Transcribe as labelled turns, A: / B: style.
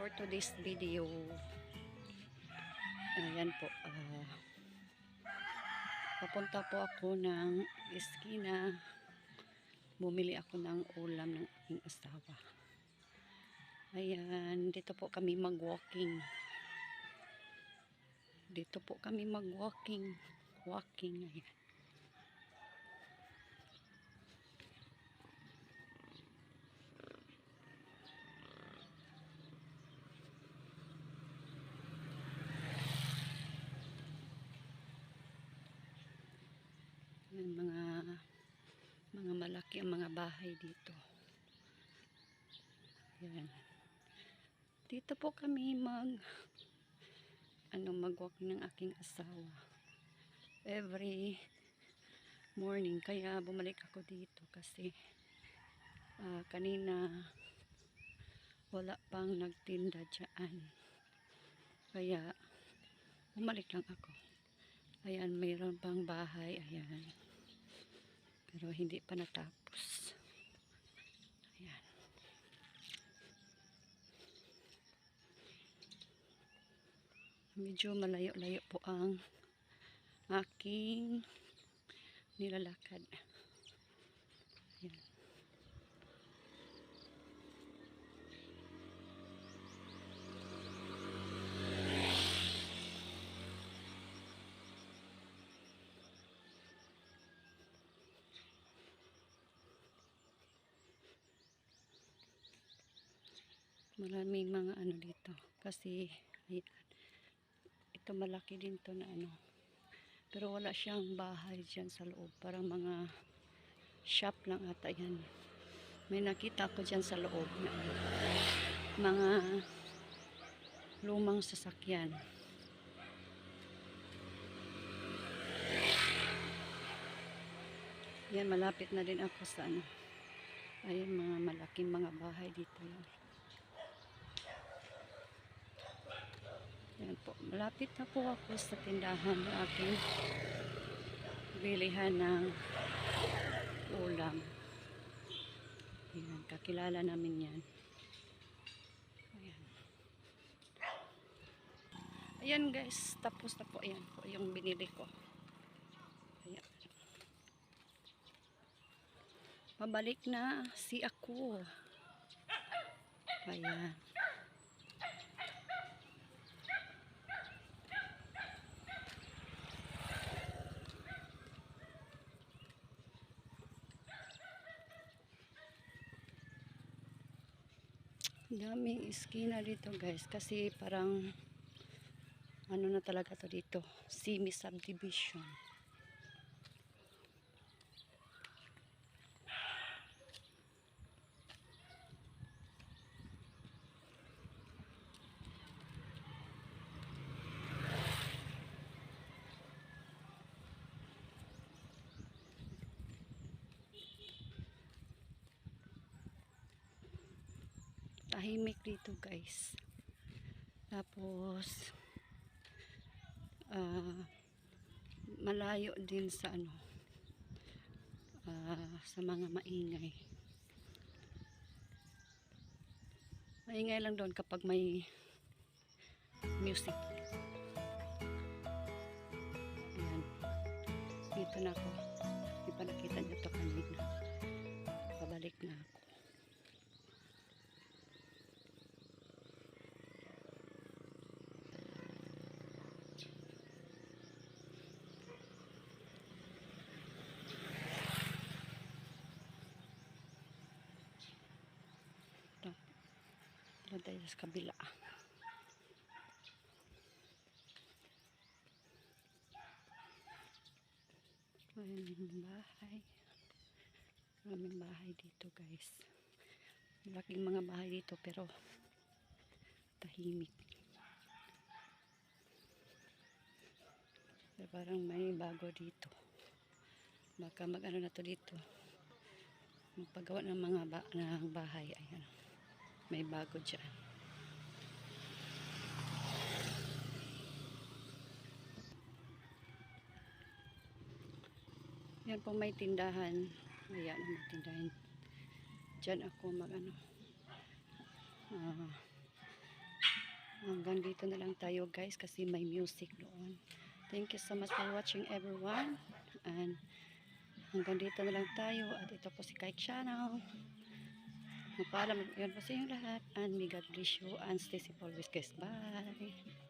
A: for today's video ayan po ah, papunta po ako ng eskina. Bumili ako ng ulam ng aking asawa. Ayan dito po kami mag walking dito po kami mag walking walking ayan Yung mga mga malaki ang mga bahay dito. Yan. Dito po kami mag ano magwalk ng aking asawa. Every morning kaya bumalik ako dito kasi ah, kanina wala pang nagtinda dyan. Kaya bumalik lang ako. Ayan, mayroon pang bahay. Ayan. Pero hindi pa natapos. Ayan. Medyo malayo-layo po ang aking nilalakad. Ayan. Maraming mga ano dito. Kasi, ayan. Ito malaki din to na ano. Pero wala siyang bahay dyan sa loob. Parang mga shop lang ata yan. May nakita ko dyan sa loob na ano, mga lumang sasakyan. Yan, malapit na din ako sa ano. Ayun, mga malaking mga bahay dito yan. Yan po. Malapit na po ako sa tindahan ng aking bilihan ng ulam. Yan, kakilala namin yan. Ayan. Ayan guys, tapos na po. Ayan po yung binili ko. Ayan. Pabalik na si ako. Ayan. Daming iskina dito guys kasi parang ano na talaga to dito semi subdivision tahimik dito guys. Tapos ah malayo din sa ano ah, sa mga maingay. Maingay lang doon kapag may music. Ayan. Dito na ako Ito tayo sa kabila. Ayan bahay. Maraming bahay dito guys. Malaking mga bahay dito pero tahimik. Pero parang may bago dito. Baka mag-ano na to dito. Magpagawa ng mga ba ng bahay. Ayan. May bago dyan. Yan po may tindahan. Ayan ang tindahan. Diyan ako mag ano. ah, Hanggang dito na lang tayo guys kasi may music doon. Thank you so much for watching everyone. And hanggang dito na lang tayo. At ito po si Kite Channel. Magpaalam yun po sa inyong lahat. And may God bless you and stay safe always guys. Bye!